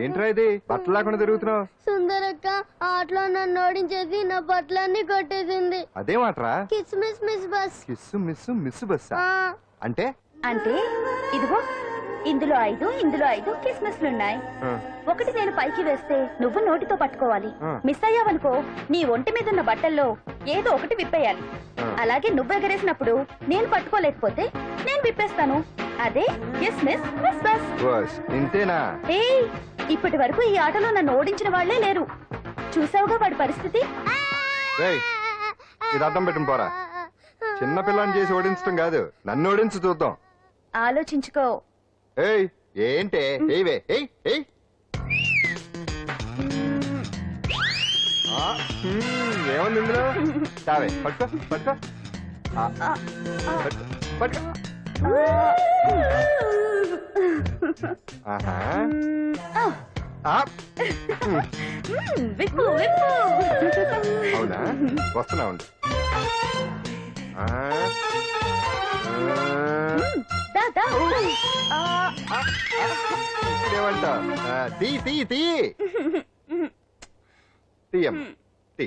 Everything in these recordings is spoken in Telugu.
ఏంట్రా ఇది? బట్టలు లేకుండా తిరుగుతున్నావు. సుందరక్క ఆటలో నన్ను ఓడించేసి నా బట్టలన్నీ కొట్టేసింది. అదేమాట్రా kiss miss miss bus. Kiss miss బస్సా ఆ, అంటే? అంటే ఇదిగో ఇందులో ఐదు ఇందులో ఐదు కిస్మిస్లున్నాయి ఆ, ఒకటి నేను పైకి వేస్తే నువ్వు నోటితో పట్టుకోవాలి. ఆ. మిస్ అయ్యావనుకో నీ ఒంటి మీద ఉన్న బట్టల్లో ఏదో ఒకటి విప్పేయాలి. ఆ. అలాగే నువ్వు ఎగరేసినప్పుడు నేను పట్టుకోలేకపోతే నేను విప్పేస్తాను. అదే కిస్మిస్ మిస్ బస్. బస్. ఇంతేనా? ఏయ్ ఇప్పటి వరకు ఈ ఆటలో నన్ను ఓడించిన వాళ్ళే లేరు. చూసావుగా వాడి పరిస్థితి? ఇది పెట్టుకుని పోరా. చిన్న పిల్లని చేసి ఓడించడం కాదు నన్ను ఓడించి చూద్దాం. ఆలోచించుకో. ఏయ్ ఏంటే? ఏయ్ ఏయ్ ఏముంది ఇందులో? చావే పట్టుకో పట్టుకో. ఆ, పట్టుకో, పట్టుకో. ఆహా. ఆ, విప్పు విప్పు. అవునా? వస్తున్నా ఉండు. ఆ, ఆ, దా, దా. ఆ, ఇదేమంట? ఆ, తీ తీ తీ తీయం తీ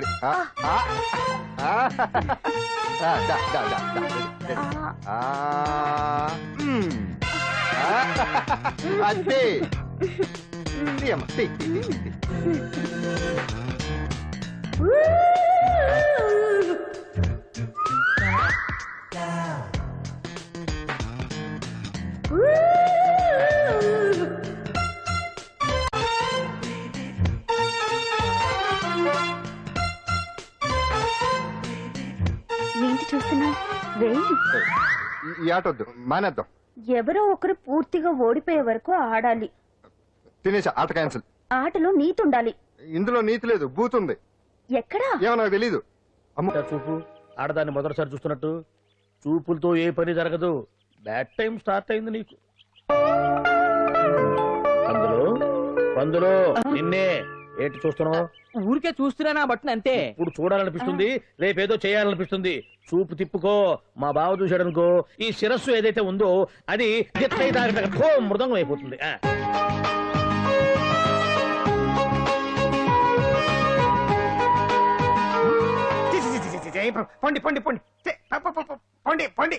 రెడీ ఆ, ఆ, ఆ, ఆ, దా, దా, దా, దా, రెడీ, రెడీ. ఆ, మ్. ఆ, అదే తీయమ్మ తీ తీ, తీ, తీ, వెయ్యి ఈ- ఈ ఆట వద్దు మానేద్దాం. ఎవరో ఒకరు పూర్తిగా ఓడిపోయే వరకు ఆడాలి. తినేసా ఆట క్యాన్సిల్. ఆటలో నీతి ఉండాలి ఇందులో నీతి లేదు బూత్ ఉంది ఎక్కడా? ఏమో నాకు తెలీదు. అమ్మో. చూపు ఆడదాన్ని మొదటిసారి చూస్తున్నట్టు చూపులతో ఏ పని జరగదు. బ్యాడ్ టైం స్టార్ట్ అయింది నీకు. అందులో అందులో నిన్నే ఏంటి చూస్తున్నావు ఊరికే చూస్తున్నానా బట్టన్ అంతే ఇప్పుడు చూడాలనిపిస్తుంది రేపేదో చేయాలనిపిస్తుంది చూపు తిప్పుకో మా బావ చూశాడనుకో ఈ శిరస్సు ఏదైతే ఉందో అది మృదంగం అయిపోతుంది ఆ. పొండి పొండి పొండి ఛే, ప- ప- ప- పొండి పొండి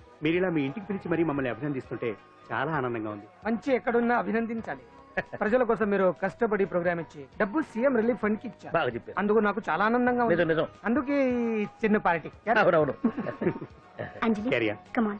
మీరు ఇలా మీ ఇంటికి పిలిచి మరీ మమ్మల్ని అభినందిస్తుంటే చాలా ఆనందంగా ఉంది. మంచి ఎక్కడున్నా అభినందించాలి. ప్రజల కోసం మీరు కష్టపడి ప్రోగ్రామ్ ఇచ్చి డబ్బు సీఎం రిలీఫ్ ఫండ్కి ఇచ్చారు. బాగా చెప్పారు. అందుకు నాకు చాలా ఆనందంగా ఉంది. నిజం నిజం. అందుకే ఈ చిన్న పార్టీ అవునవును. అంజలి కమాన్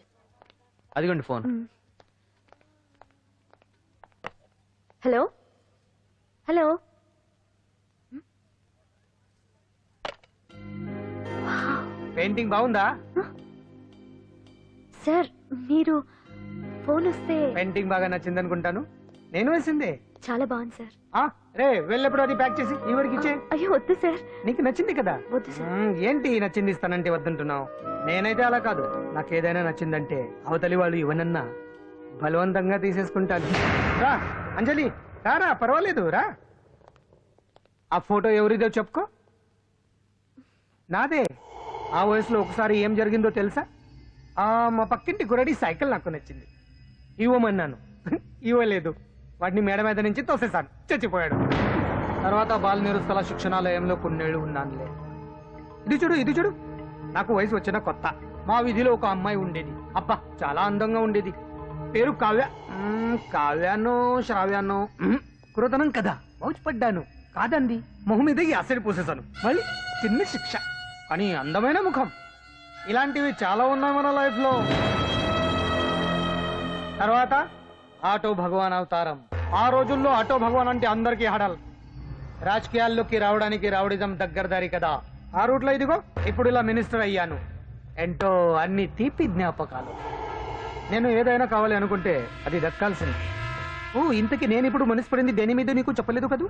అదిగోండి ఫోన్. హలో? హలో? పెయింటింగ్ బాగుందా? సార్ మీరు ఫోన్ వస్తే పెయింటింగ్ బాగా నచ్చింది అనుకుంటాను నేను వేసింది. చాలా బాగుంది సార్. ఆ, రే వెళ్ళప్పుడు అది ప్యాక్ చేసి ఈ వరకు ఇచ్చే అయ్యో వద్దు సార్. నీకు నచ్చింది కదా? వద్దు సార్. మ్మ్, ఏంటి నచ్చింది ఇస్తానంటే వద్దంటున్నావు? నేనైతే అలా కాదు. నాకు ఏదైనా నచ్చిందంటే అవతలి వాళ్ళు ఇవ్వనన్నా బలవంతంగా తీసేసుకుంటాను. రా అంజలి రారా పర్వాలేదు రా. ఆ ఫోటో ఎవరిదో చెప్పుకో. నాదే. ఆ వయసులో ఒకసారి ఏం జరిగిందో తెలుసా? ఆ మా పక్కింటి గురడి సైకిల్ నాకు నచ్చింది. ఇవ్వమన్నాను. ఇవ్వలేదు. వాడిని మేడ మీద నుంచి తోసేశాను. చచ్చిపోయాడు. తర్వాత బాల నిరుస్థల శిక్షణాలయంలో కొన్నేళ్ళు ఉన్నానులే. ఇది చూడు ఇది చూడు. నాకు వయసు వచ్చిన కొత్త. మా వీధిలో ఒక అమ్మాయి ఉండేది. అబ్బా చాలా అందంగా ఉండేది. పేరు కావ్య. మ్మ్, కావ్యానో శ్రావ్యానో కురతనం కదా. పడ్డాను కాదండి మొహం మీద యాసడి పూసేశాను. మళ్ళీ చిన్న శిక్ష. కానీ అందమైన ముఖం. ఇలాంటివి చాలా ఉన్నాయి మన లైఫ్లో తర్వాత ఆటో భగవాన్ అవతారం. ఆ రోజుల్లో ఆటో భగవాన్ అంటే అందరికీ హడల్. రాజకీయాల్లోకి రావడానికి రావడిజం దగ్గరదారి కదా. ఆ రూట్లో ఇదిగో ఇప్పుడు ఇలా మినిస్టర్ అయ్యాను. ఎంటో అన్ని తీపి జ్ఞాపకాలు. నేను ఏదైనా కావాలి అనుకుంటే అది దక్కాల్సింది. ఓ ఇంతకీ నేను ఇప్పుడు మనసు పడింది దేని మీద నీకు చెప్పలేదు కదూ?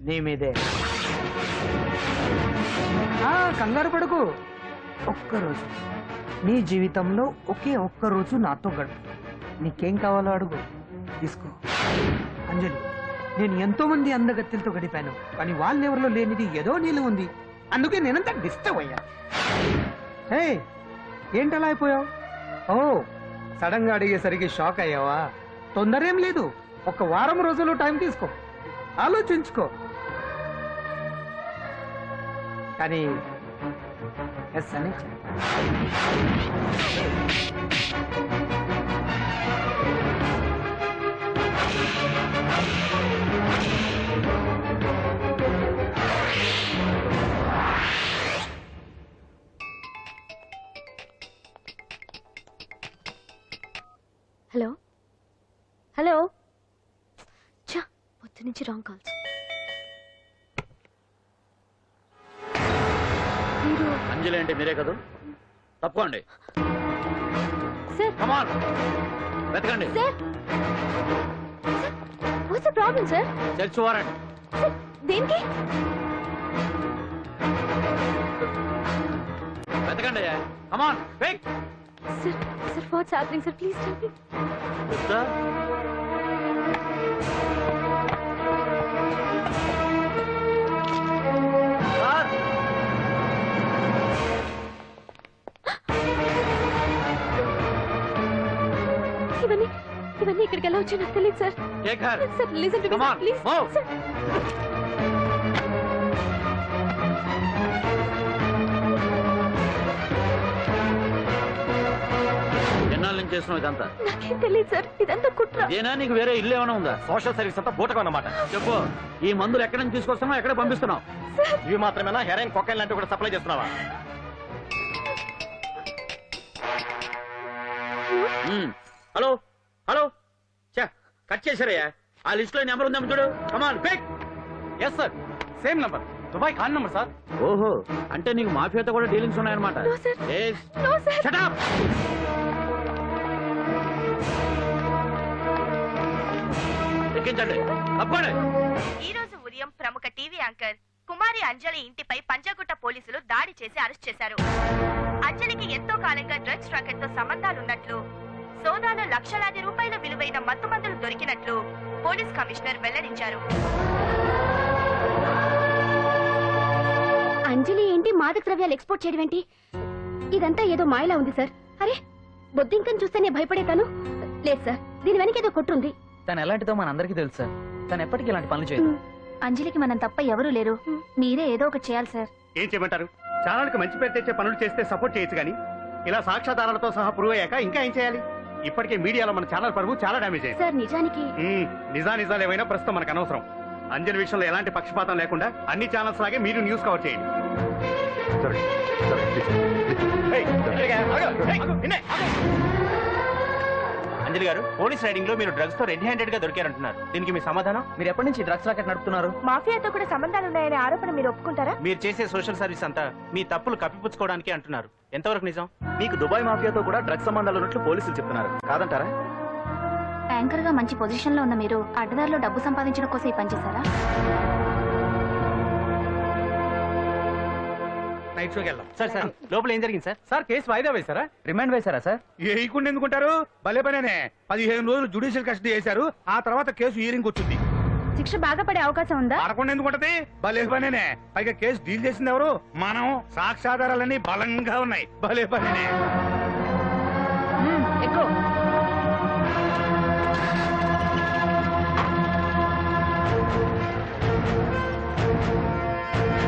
నీ మీదే. కంగారు పడుకు. ఒక్కరోజు. నీ జీవితంలో ఒకే ఒక్క రోజు నాతో గడుపు. నీకేం కావాలో అడుగు. తీసుకో. అంజలి నేను ఎంతో మంది అందగత్తెలతో గడిపాను కానీ వాళ్ళెవరిలో లేనిది ఏదో నీళ్ళు ఉంది. అందుకే నేనంతా డిస్టర్బ్ అయ్యా. హే ఏంటలా అయిపోయావు? ఓ సడన్గా అడిగేసరికి షాక్ అయ్యావా? తొందర ఏం లేదు. ఒక వారం రోజులు టైం తీసుకో. ఆలోచించుకో. కానీ ఎస్ అని హలో. చా పొద్దు నుంచి రాంగ్ కాల్స్. మీరు అంజలి అంటే మీరే కదా? తప్పుకోండి. సార్. కమాన్ వెతకండి. Sir. What's the problem sir? Search దేనికి? వెతకండి come on వెక్ sir sir what's happening sir please tell me sir ఇవన్నీ ఇవన్నీ ఇక్కడికి ఎలా వచ్చాయో నాకు తెలియదు sir sir listen to me Come on, please move. Sir నుంచి చేస్తున్నావు ఇదంతా? నాకేం తెలియదు సార్. ఇదంతా కుట్ర. ఇదేనా? నీకు వేరే ఇల్లు ఏమైనా ఉందా? సోషల్ సర్వీస్ అంతా బూటకం అన్నమాట. చెప్పు. ఈ మందులు ఎక్కడి నుంచి తీసుకొస్తున్నావు ఎక్కడ పంపిస్తున్నావు? ఇవి మాత్రమేనా? హెరైన్ కొకైన్ లాంటివి కూడా సప్లై చేస్తున్నావా. హలో? హలో? చా కట్ చేశారయ్యా. ఆ లిస్ట్లో నెంబర్ ఉందేమో చూడు. Come on pick S sir same number Dubai Khan number sir ఓహో అంటే నీకు మాఫియాతో కూడా డీలింగ్స్ ఉన్నాయన్నమాట. ఎక్కించండి తప్పండి. ఈ రోజు ఉదయం ప్రముఖ టీవీ యాంకర్ కుమారి అంజలి ఇంటిపై పంజాగుట్ట పోలీసులు దాడి చేసి అరెస్ట్ చేశారు. అంజలికి ఎంతో కాలంగా డ్రగ్స్ రాకెట్తో సంబంధాలున్నట్లు సోదాలో లక్షలాది రూపాయల విలువైన మత్తుమందులు దొరికినట్లు పోలీస్ కమిషనర్ వెల్లడించారు. అంజలి ఏంటి మాదక ద్రవ్యాలు ఎక్స్పోర్ట్ చేయడం ఏంటి? ఇదంతా ఏదో మాయలా ఉంది సార్. అరే బొద్దింకని చూస్తేనే భయపడేతాను. లేదు సార్ దీని వెనక ఏదో కొట్టుంది. తను ఎలాంటిదో మనందరికీ తెలుసు సార్. తను ఎప్పటికీ ఇలాంటి పనులు చేయదు. అంజలికి మనం తప్ప ఎవరూ లేరు. మీరే ఏదో ఒకటి చేయాలి సార్. ఏం చేయమంటారు? ఛానల్కి మంచి పేరు తెచ్చే పనులు చేస్తే సపోర్ట్ చేయొచ్చు కానీ ఇలా సాక్ష్యాధారాలతో సహా ప్రూవ్ అయ్యాక ఇంకా ఏం చేయాలి? ఇప్పటికే మీడియాలో మన ఛానల్ పరువు చాలా డ్యామేజ్ అయింది. సార్ నిజానికి. నిజా నిజాలు ఏమైనా ప్రస్తుతం మనకు అనవసరం. అంజలి విషయంలో ఎలాంటి పక్షపాతం లేకుండా అన్ని ఛానల్స్ లాగే మీరు న్యూస్ కవర్ చేయండి. అంజలి గారు, పోలీస్ రైడింగ్లో మీరు డ్రగ్స్తో రెడ్ హ్యాండెడ్గా దొరికారంటున్నారు. దీనికి మీ సమాధానం? మీరు ఎప్పటి నుంచి డ్రగ్స్ రాకెట్ నడుపుతున్నారు? మాఫియాతో కూడా సంబంధాలున్నాయనే ఆరోపణ మీరు ఒప్పుకుంటారా? మీరు చేసే సోషల్ సర్వీస్ అంతా మీ తప్పులు కప్పిపుచ్చుకోవడానికి అంటున్నారు. ఎంతవరకు నిజం? మీకు దుబాయ్ మాఫియాతో కూడా డ్రగ్స్ సంబంధాలు ఉన్నట్లు పోలీసులు చెప్తున్నారు. కాదంటారా? యాంకర్గా మంచి పొజిషన్లో ఉన్న మీరు అడ్డదారిలో డబ్బు సంపాదించడం కోసం ఈ పని నైట్ షోకి వెళ్దాం. సార్ సార్ లోపల ఏం జరిగింది సార్? సార్ కేసు వాయిదా వేశారా? రిమైండ్ వేశారా సార్? వేయకుండా ఎందుకుంటారు? భలే పనేనే. పదిహేను రోజులు జుడిషియల్ కస్టడీ చేశారు. ఆ తర్వాత కేసు హీరింగ్ వచ్చింది. శిక్ష బాగా పడే అవకాశం ఉందా? పడకుండా ఎందుకుంటది? భలే పనేనే. పైగా కేసు డీల్ చేసింది ఎవరు? మనం. సాక్ష్యాధారాలన్నీ బలంగా ఉన్నాయి. భలే పనేనే.